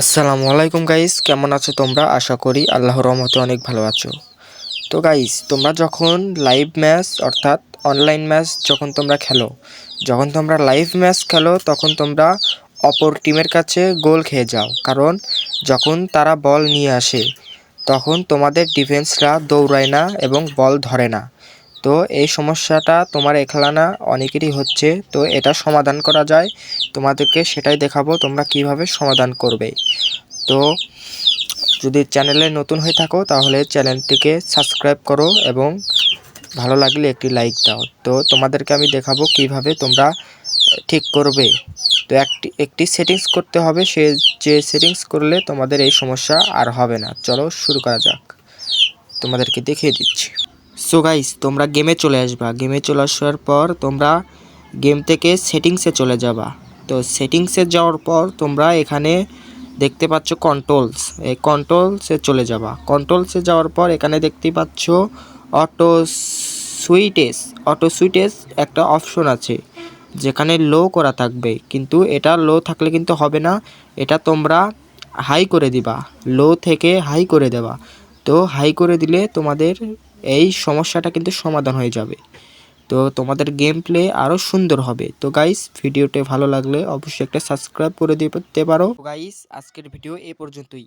আসসালামু আলাইকুম গাইস কেমন আছো তোমরা? আশা করি আল্লাহর রহমতে অনেক ভালো আছো। তো গাইস তোমরা যখন লাইভ ম্যাচ অর্থাৎ অনলাইন ম্যাচ যখন তোমরা খেলো, যখন তোমরা লাইভ ম্যাচ খেলো, তখন তোমরা অপর টিমের কাছে গোল খেয়ে যাও। কারণ যখন তারা বল নিয়ে আসে, তখন তোমাদের ডিফেন্সরা দৌড়ায় না এবং বল ধরে না। তো এই সমস্যাটা তোমার একলা না অনেকেরই হচ্ছে, তো এটা সমাধান করা যায়। তোমাদেরকে সেটাই দেখাবো তোমরা কীভাবে সমাধান করবে। তো যদি চ্যানেলে নতুন হয়ে থাকো তাহলে চ্যানেলটিকে সাবস্ক্রাইব করো এবং ভালো লাগলে একটি লাইক দাও। তো তোমাদেরকে আমি দেখাবো কীভাবে তোমরা ঠিক করবে। তো একটি একটি সেটিংস করতে হবে, সে, যে সেটিংস করলে তোমাদের এই সমস্যা আর হবে না। চলো শুরু করা যাক। তোমাদেরকে দেখিয়ে দিচ্ছি। সো গাইস তোমরা গেমে চলে আসবা। গেমে চলে আসার পর তোমরা গেম থেকে সেটিংসে চলে যাবা। তো সেটিংসে যাওয়ার পর তোমরা এখানে দেখতে পাচ্ছ কন্ট্রোলস এই কন্ট্রোলসে চলে যাবা। কন্ট্রোলসে যাওয়ার পর এখানে দেখতে পাচ্ছ অটো সুইটেস অটো সুইটেস একটা অপশন আছে, যেখানে লো করা থাকবে। কিন্তু এটা লো থাকলে কিন্তু হবে না। এটা তোমরা হাই করে দিবা। লো থেকে হাই করে দেবা। তো হাই করে দিলে তোমাদের এই সমস্যাটা কিন্তু সমাধান হয়ে যাবে। তো তোমাদের গেম প্লে আরও সুন্দর হবে। তো গাইস ভিডিওটি ভালো লাগলে অবশ্যই একটা সাবস্ক্রাইব করে দিতে পারো। গাইস আজকের ভিডিও এ পর্যন্তই।